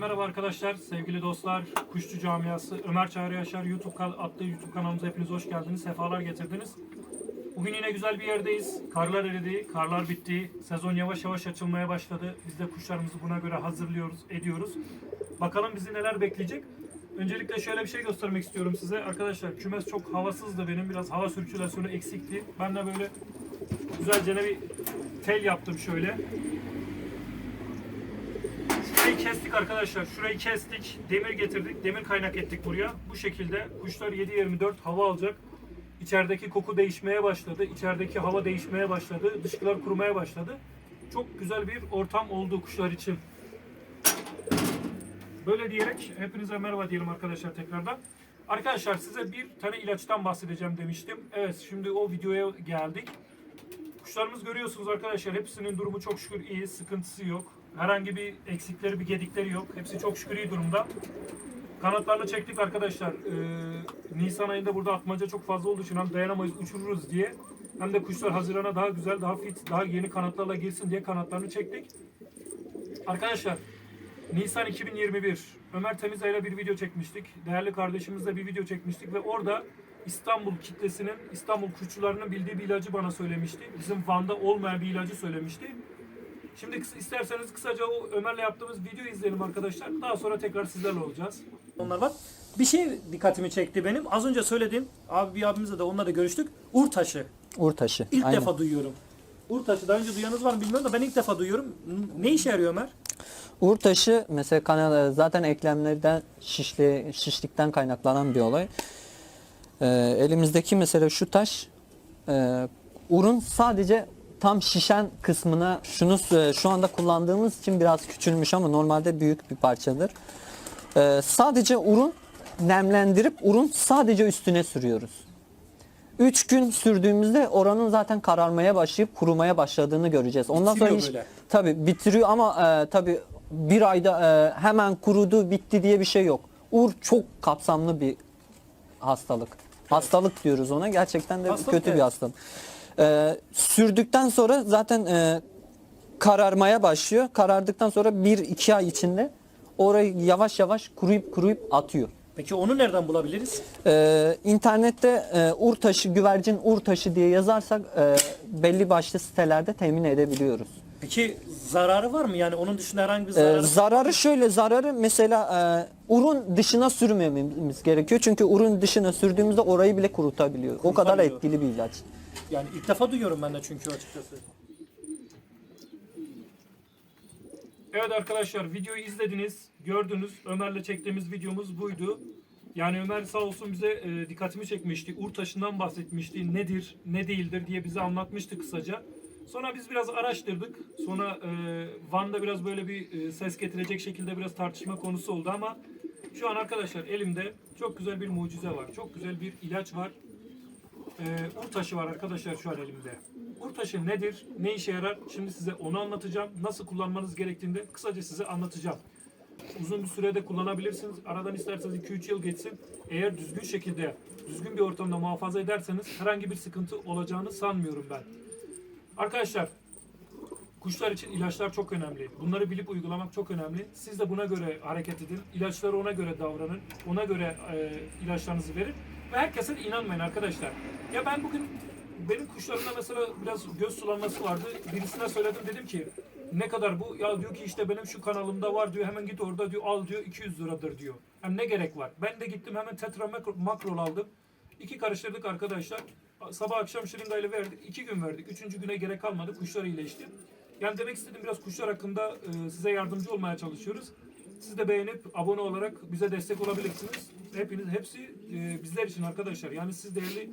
merhaba arkadaşlar, sevgili dostlar, Kuşçu Camiası, Ömer Çağrı Yaşar YouTube adlı YouTube kanalımıza hepiniz hoş geldiniz, sefalar getirdiniz. Bugün yine güzel bir yerdeyiz. Karlar eridi, karlar bitti, sezon yavaş yavaş açılmaya başladı. Biz de kuşlarımızı buna göre hazırlıyoruz, ediyoruz. Bakalım bizi neler bekleyecek. Öncelikle şöyle bir şey göstermek istiyorum size. Arkadaşlar kümes çok havasızdı benim, biraz hava sirkülasyonu eksikti. Ben de böyle güzelce bir tel yaptım şöyle. Şurayı kestik arkadaşlar. Şurayı kestik. Demir getirdik. Demir kaynak ettik buraya. Bu şekilde kuşlar 7-24 hava alacak. İçerideki koku değişmeye başladı. İçerideki hava değişmeye başladı. Dışkılar kurumaya başladı. Çok güzel bir ortam oldu kuşlar için. Böyle diyerek hepinize merhaba diyelim arkadaşlar tekrardan. Arkadaşlar size bir tane ilaçtan bahsedeceğim demiştim. Evet şimdi o videoya geldik. Kuşlarımız görüyorsunuz arkadaşlar hepsinin durumu çok şükür iyi, sıkıntısı yok. Herhangi bir eksikleri, bir gedikleri yok. Hepsi çok şükür iyi durumda. Kanatlarla çektik arkadaşlar. Ee, Nisan ayında burada atmaca çok fazla olduğu için hem dayanamayız, uçururuz diye. Hem de kuşlar Haziran'a daha güzel, daha fit, daha yeni kanatlarla girsin diye kanatlarını çektik. Arkadaşlar Nisan 2021 Ömer Temizay'la bir video çekmiştik. Değerli kardeşimizle bir video çekmiştik ve orada İstanbul kitlesinin, İstanbul kuşçularının bildiği bir ilacı bana söylemişti. Bizim Van'da olmayan bir ilacı söylemişti. Şimdi isterseniz kısaca o Ömer'le yaptığımız videoyu izleyelim arkadaşlar. Daha sonra tekrar sizlerle olacağız. Onlar var. Bir şey dikkatimi çekti benim. Az önce söylediğim abi bir abimizle de onunla da görüştük. Ur taşı. Uğur taşı. İlk Aynen. defa duyuyorum. Ur taşı daha önce duyanız var mı bilmiyorum da ben ilk defa duyuyorum. Ne işe yarıyor Ömer? Uğur taşı mesela kanal zaten eklemlerden şişli, şişlikten kaynaklanan bir olay. Ee, elimizdeki mesela şu taş e, urun sadece tam şişen kısmına şunu e, şu anda kullandığımız için biraz küçülmüş ama normalde büyük bir parçadır. Ee, sadece urun nemlendirip urun sadece üstüne sürüyoruz. 3 gün sürdüğümüzde oranın zaten kararmaya başlayıp kurumaya başladığını göreceğiz. Ondan sonra Bitiriyor hiç böyle. tabi bitiriyor ama e, tabi bir ayda e, hemen kurudu bitti diye bir şey yok. Ur çok kapsamlı bir hastalık. Hastalık diyoruz ona. Gerçekten de Hastalık, kötü bir evet. hastalık. E, sürdükten sonra zaten e, kararmaya başlıyor. Karardıktan sonra 1-2 ay içinde orayı yavaş yavaş kuruyup kuruyup atıyor. Peki onu nereden bulabiliriz? Ee, internette e, ur taşı, güvercin ur taşı diye yazarsak e, belli başlı sitelerde temin edebiliyoruz. Peki zararı var mı? Yani onun dışında herhangi bir Ee, zararı zararı şöyle, zararı mesela e, urun dışına sürmememiz gerekiyor. Çünkü urun dışına sürdüğümüzde orayı bile kurutabiliyor. O kadar Kurutabiliyor. etkili bir ilaç. Yani ilk defa duyuyorum ben de çünkü açıkçası. Evet arkadaşlar videoyu izlediniz, gördünüz. Ömer'le çektiğimiz videomuz buydu. Yani Ömer sağ olsun bize e, dikkatimi çekmişti. Ur taşından bahsetmişti. Nedir, ne değildir diye bize anlatmıştı kısaca. Sonra biz biraz araştırdık. Sonra e, Van'da biraz böyle bir e, ses getirecek şekilde biraz tartışma konusu oldu ama şu an arkadaşlar elimde çok güzel bir mucize var. Çok güzel bir ilaç var. Ee, ur taşı var arkadaşlar şu an elimde. Ur taşı nedir? Ne işe yarar? Şimdi size onu anlatacağım. Nasıl kullanmanız gerektiğini de kısaca size anlatacağım. Uzun bir sürede kullanabilirsiniz. Aradan isterseniz 2-3 yıl geçsin. Eğer düzgün şekilde, düzgün bir ortamda muhafaza ederseniz herhangi bir sıkıntı olacağını sanmıyorum ben. Arkadaşlar Kuşlar için ilaçlar çok önemli. Bunları bilip uygulamak çok önemli. Siz de buna göre hareket edin. İlaçlara ona göre davranın. Ona göre e, ilaçlarınızı verin. Ve herkese de inanmayın arkadaşlar. Ya ben bugün benim kuşlarımda mesela biraz göz sulanması vardı. Birisine söyledim dedim ki ne kadar bu? Ya diyor ki işte benim şu kanalımda var diyor. Hemen git orada diyor al diyor 200 liradır diyor. Yani ne gerek var? Ben de gittim hemen tetra makro- makrol aldım. İki karıştırdık arkadaşlar. Sabah akşam şırıngayla verdik. iki gün verdik. Üçüncü güne gerek kalmadı. Kuşlar iyileşti. Yani demek istediğim biraz kuşlar hakkında e, size yardımcı olmaya çalışıyoruz. Siz de beğenip abone olarak bize destek olabilirsiniz. Hepiniz hepsi e, bizler için arkadaşlar. Yani siz değerli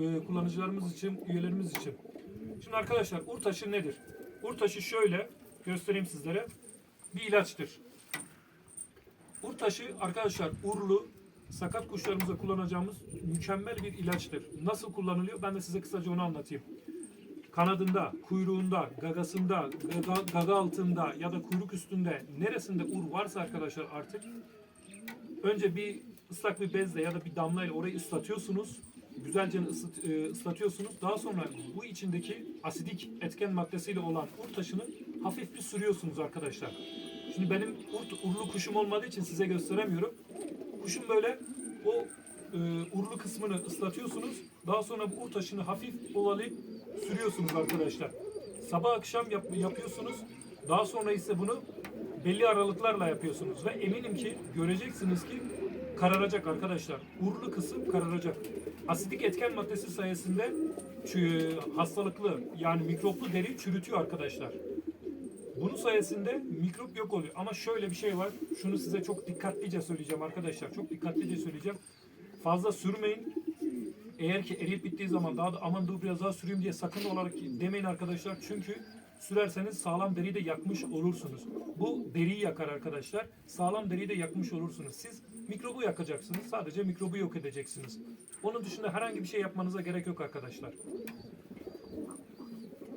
e, kullanıcılarımız için, üyelerimiz için. Şimdi arkadaşlar ur taşı nedir? Ur taşı şöyle göstereyim sizlere. Bir ilaçtır. Ur taşı arkadaşlar urlu sakat kuşlarımıza kullanacağımız mükemmel bir ilaçtır. Nasıl kullanılıyor? Ben de size kısaca onu anlatayım kanadında, kuyruğunda, gagasında, gaga, gaga altında ya da kuyruk üstünde neresinde ur varsa arkadaşlar artık önce bir ıslak bir bezle ya da bir damlayla orayı ıslatıyorsunuz. Güzelce ısıt, e, ıslatıyorsunuz. Daha sonra bu içindeki asidik etken maddesiyle olan ur taşını hafif bir sürüyorsunuz arkadaşlar. Şimdi benim urt, urlu kuşum olmadığı için size gösteremiyorum. Kuşun böyle o e, urlu kısmını ıslatıyorsunuz. Daha sonra bu ur taşını hafif ovalayıp sürüyorsunuz arkadaşlar. Sabah akşam yap, yapıyorsunuz. Daha sonra ise bunu belli aralıklarla yapıyorsunuz ve eminim ki göreceksiniz ki kararacak arkadaşlar. Urlu kısım kararacak. Asidik etken maddesi sayesinde hastalıklı yani mikroplu deri çürütüyor arkadaşlar. Bunun sayesinde mikrop yok oluyor. Ama şöyle bir şey var. Şunu size çok dikkatlice söyleyeceğim arkadaşlar. Çok dikkatlice söyleyeceğim. Fazla sürmeyin. Eğer ki eriyip bittiği zaman daha da aman dur biraz daha süreyim diye sakın olarak demeyin arkadaşlar. Çünkü sürerseniz sağlam deriyi de yakmış olursunuz. Bu deriyi yakar arkadaşlar. Sağlam deriyi de yakmış olursunuz. Siz mikrobu yakacaksınız. Sadece mikrobu yok edeceksiniz. Onun dışında herhangi bir şey yapmanıza gerek yok arkadaşlar.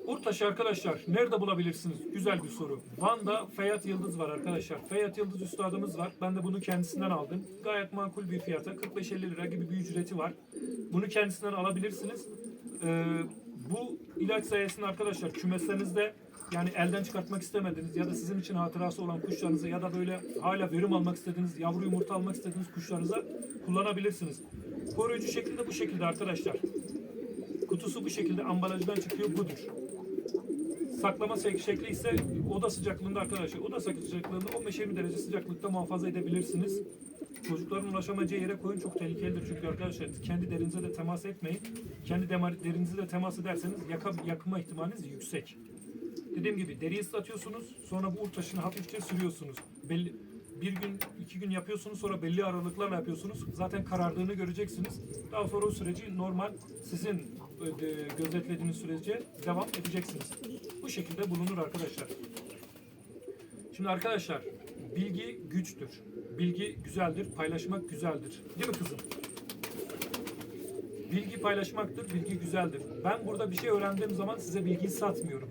Urtaşı arkadaşlar nerede bulabilirsiniz? Güzel bir soru. Van'da Feyyat Yıldız var arkadaşlar. Feyyat Yıldız üstadımız var. Ben de bunu kendisinden aldım. Gayet makul bir fiyata. 45-50 lira gibi bir ücreti var. Bunu kendisinden alabilirsiniz. Ee, bu ilaç sayesinde arkadaşlar kümeslerinizde yani elden çıkartmak istemediğiniz ya da sizin için hatırası olan kuşlarınızı ya da böyle hala verim almak istediğiniz, yavru yumurta almak istediğiniz kuşlarınıza kullanabilirsiniz. Koruyucu şekli de bu şekilde arkadaşlar. Kutusu bu şekilde ambalajdan çıkıyor budur. Saklama şek- şekli ise oda sıcaklığında arkadaşlar. Oda sıcaklığında 15-20 derece sıcaklıkta muhafaza edebilirsiniz. Çocukların ulaşamayacağı yere koyun çok tehlikelidir çünkü arkadaşlar kendi derinize de temas etmeyin. Kendi derinize de temas ederseniz yaka, yakma ihtimaliniz yüksek. Dediğim gibi deriyi ıslatıyorsunuz sonra bu taşını hafifçe sürüyorsunuz. Belli, bir gün, iki gün yapıyorsunuz sonra belli aralıklarla yapıyorsunuz. Zaten karardığını göreceksiniz. Daha sonra o süreci normal sizin e, gözetlediğiniz sürece devam edeceksiniz. Bu şekilde bulunur arkadaşlar. Şimdi arkadaşlar bilgi güçtür. Bilgi güzeldir, paylaşmak güzeldir. Değil mi kızım? Bilgi paylaşmaktır, bilgi güzeldir. Ben burada bir şey öğrendiğim zaman size bilgiyi satmıyorum.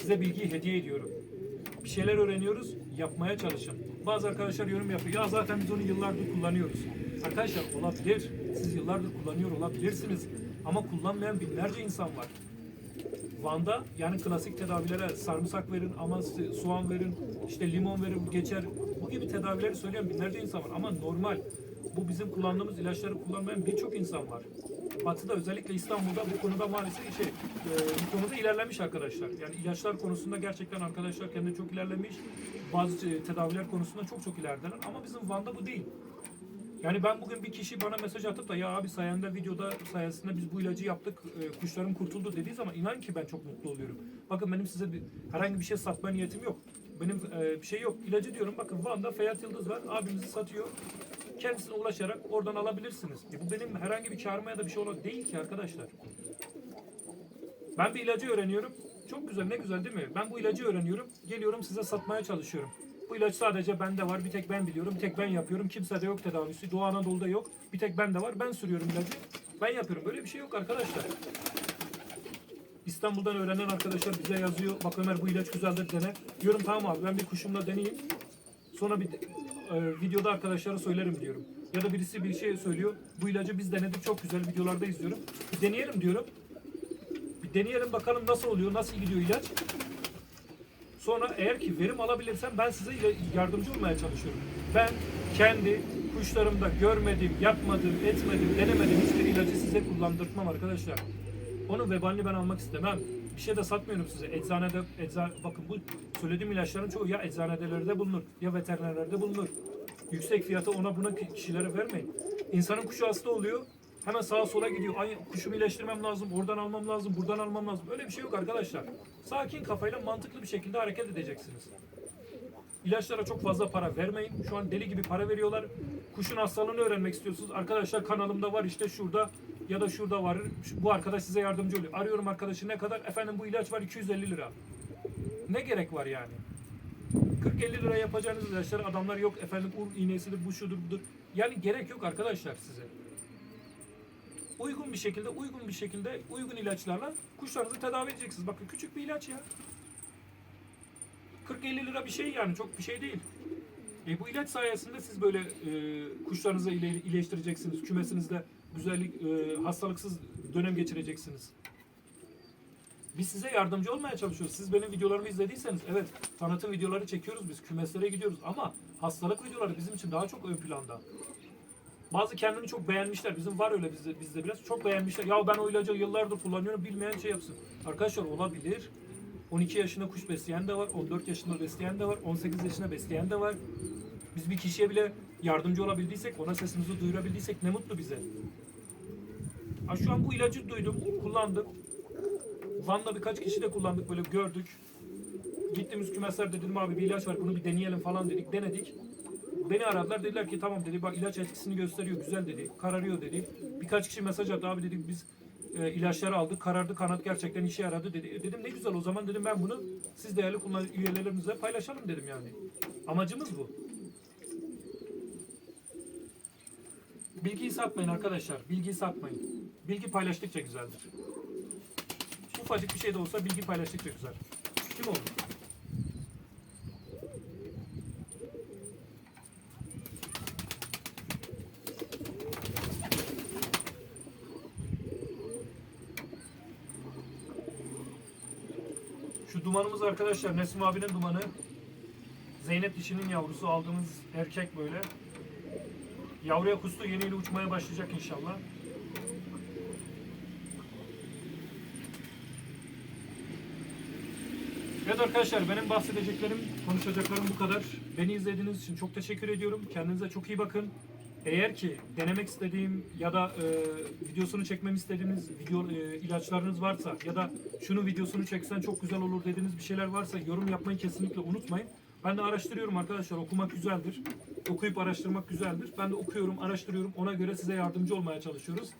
Size bilgiyi hediye ediyorum. Bir şeyler öğreniyoruz, yapmaya çalışın. Bazı arkadaşlar yorum yapıyor. Ya zaten biz onu yıllardır kullanıyoruz. Arkadaşlar olabilir. Siz yıllardır kullanıyor olabilirsiniz. Ama kullanmayan binlerce insan var. Van'da yani klasik tedavilere sarımsak verin, ama soğan verin, işte limon verin geçer. Bu gibi tedavileri söyleyen binlerce insan var. Ama normal. Bu bizim kullandığımız ilaçları kullanmayan birçok insan var. Batı'da özellikle İstanbul'da bu konuda maalesef şey, e, bu konuda ilerlemiş arkadaşlar. Yani ilaçlar konusunda gerçekten arkadaşlar kendi çok ilerlemiş. Bazı e, tedaviler konusunda çok çok ilerideler. Ama bizim Van'da bu değil. Yani ben bugün bir kişi bana mesaj atıp da ya abi sayende videoda sayesinde biz bu ilacı yaptık, e, kuşlarım kurtuldu dediği zaman inan ki ben çok mutlu oluyorum. Bakın benim size bir, herhangi bir şey satma niyetim yok. Benim e, bir şey yok. İlacı diyorum bakın Van'da Feyyat Yıldız var. Abimizi satıyor. Kendisine ulaşarak oradan alabilirsiniz. E, bu benim herhangi bir karıma ya da bir şey olan değil ki arkadaşlar. Ben bir ilacı öğreniyorum. Çok güzel, ne güzel değil mi? Ben bu ilacı öğreniyorum. Geliyorum size satmaya çalışıyorum. Bu ilaç sadece bende var. Bir tek ben biliyorum. Bir tek ben yapıyorum. Kimsede yok tedavisi. Doğu Anadolu'da yok. Bir tek bende var. Ben sürüyorum ilacı. Ben yapıyorum. Böyle bir şey yok arkadaşlar. İstanbul'dan öğrenen arkadaşlar bize yazıyor. Bak Ömer bu ilaç güzeldir dene. Diyorum tamam abi ben bir kuşumla deneyeyim. Sonra bir e, videoda arkadaşlara söylerim diyorum. Ya da birisi bir şey söylüyor. Bu ilacı biz denedik çok güzel videolarda izliyorum. Bir deneyelim diyorum. Bir deneyelim bakalım nasıl oluyor, nasıl gidiyor ilaç. Sonra eğer ki verim alabilirsem ben size yardımcı olmaya çalışıyorum. Ben kendi kuşlarımda görmediğim, yapmadığım, etmediğim, denemediğim hiçbir ilacı size kullandırtmam arkadaşlar. Onun vebalini ben almak istemem. Bir şey de satmıyorum size. Eczanede, ecza, bakın bu söylediğim ilaçların çoğu ya eczanedelerde bulunur ya veterinerlerde bulunur. Yüksek fiyata ona buna ki- kişilere vermeyin. İnsanın kuşu hasta oluyor. Hemen sağa sola gidiyor. Ay kuşumu iyileştirmem lazım, oradan almam lazım, buradan almam lazım. Öyle bir şey yok arkadaşlar. Sakin kafayla mantıklı bir şekilde hareket edeceksiniz. İlaçlara çok fazla para vermeyin. Şu an deli gibi para veriyorlar. Kuşun hastalığını öğrenmek istiyorsunuz. Arkadaşlar kanalımda var işte şurada ya da şurada var. Bu arkadaş size yardımcı oluyor. Arıyorum arkadaşı ne kadar? Efendim bu ilaç var 250 lira. Ne gerek var yani? 40-50 lira yapacağınız ilaçlar adamlar yok efendim ur iğnesidir bu şudur budur. Yani gerek yok arkadaşlar size. Uygun bir şekilde uygun bir şekilde uygun ilaçlarla kuşlarınızı tedavi edeceksiniz. Bakın küçük bir ilaç ya. 40-50 lira bir şey yani çok bir şey değil. E bu ilaç sayesinde siz böyle e, kuşlarınızı ile, iyileştireceksiniz. Kümesinizde güzellik, e, hastalıksız dönem geçireceksiniz. Biz size yardımcı olmaya çalışıyoruz. Siz benim videolarımı izlediyseniz evet tanıtım videoları çekiyoruz biz. Kümeslere gidiyoruz ama hastalık videoları bizim için daha çok ön planda. Bazı kendini çok beğenmişler. Bizim var öyle bizde, bizde biraz. Çok beğenmişler. Ya ben o ilacı yıllardır kullanıyorum. Bilmeyen şey yapsın. Arkadaşlar olabilir. 12 yaşında kuş besleyen de var. 14 yaşında besleyen de var. 18 yaşında besleyen de var. Biz bir kişiye bile yardımcı olabildiysek, ona sesimizi duyurabildiysek ne mutlu bize. Ha şu an bu ilacı duydum, kullandım. Van'da birkaç kişi de kullandık böyle gördük. Gittiğimiz kümeslerde dedim abi bir ilaç var bunu bir deneyelim falan dedik. Denedik. Beni aradılar dediler ki tamam dedi bak ilaç etkisini gösteriyor güzel dedi. Kararıyor dedi. Birkaç kişi mesaj attı abi dedik biz e, ilaçları aldık karardı kanat gerçekten işe yaradı dedi. E, dedim ne güzel o zaman dedim ben bunu siz değerli kullan üyelerimizle paylaşalım dedim yani. Amacımız bu. Bilgiyi satmayın arkadaşlar. Bilgiyi satmayın. Bilgi paylaştıkça güzeldir. Ufacık bir şey de olsa bilgi paylaştıkça güzel. Kim olur? Şu dumanımız arkadaşlar Nesim abinin dumanı. Zeynep dişinin yavrusu aldığımız erkek böyle. Yavruya kustu yeniyle uçmaya başlayacak inşallah. Evet arkadaşlar benim bahsedeceklerim, konuşacaklarım bu kadar. Beni izlediğiniz için çok teşekkür ediyorum. Kendinize çok iyi bakın. Eğer ki denemek istediğim ya da e, videosunu çekmemi istediğiniz video e, ilaçlarınız varsa ya da şunu videosunu çeksen çok güzel olur dediğiniz bir şeyler varsa yorum yapmayı kesinlikle unutmayın. Ben de araştırıyorum arkadaşlar. Okumak güzeldir. Okuyup araştırmak güzeldir. Ben de okuyorum, araştırıyorum. Ona göre size yardımcı olmaya çalışıyoruz.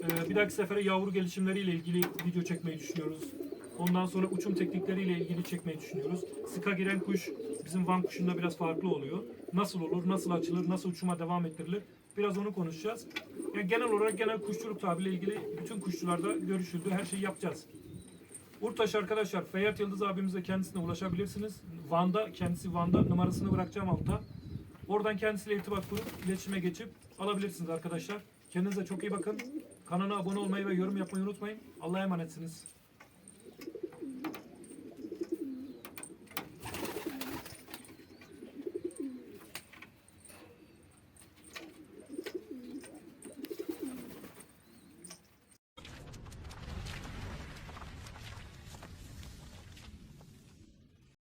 Ee, bir dahaki sefere yavru gelişimleriyle ilgili video çekmeyi düşünüyoruz. Ondan sonra uçum teknikleriyle ilgili çekmeyi düşünüyoruz. Sıka giren kuş bizim Van kuşunda biraz farklı oluyor. Nasıl olur, nasıl açılır, nasıl uçuma devam ettirilir? Biraz onu konuşacağız. Yani genel olarak genel kuşçuluk tabiriyle ilgili bütün kuşçularda görüşüldü. Her şeyi yapacağız. Urtaş arkadaşlar Feyyat Yıldız abimize kendisine ulaşabilirsiniz. Van'da kendisi Van'da numarasını bırakacağım alta. Oradan kendisiyle irtibat kurup iletişime geçip alabilirsiniz arkadaşlar. Kendinize çok iyi bakın. Kanala abone olmayı ve yorum yapmayı unutmayın. Allah'a emanetsiniz.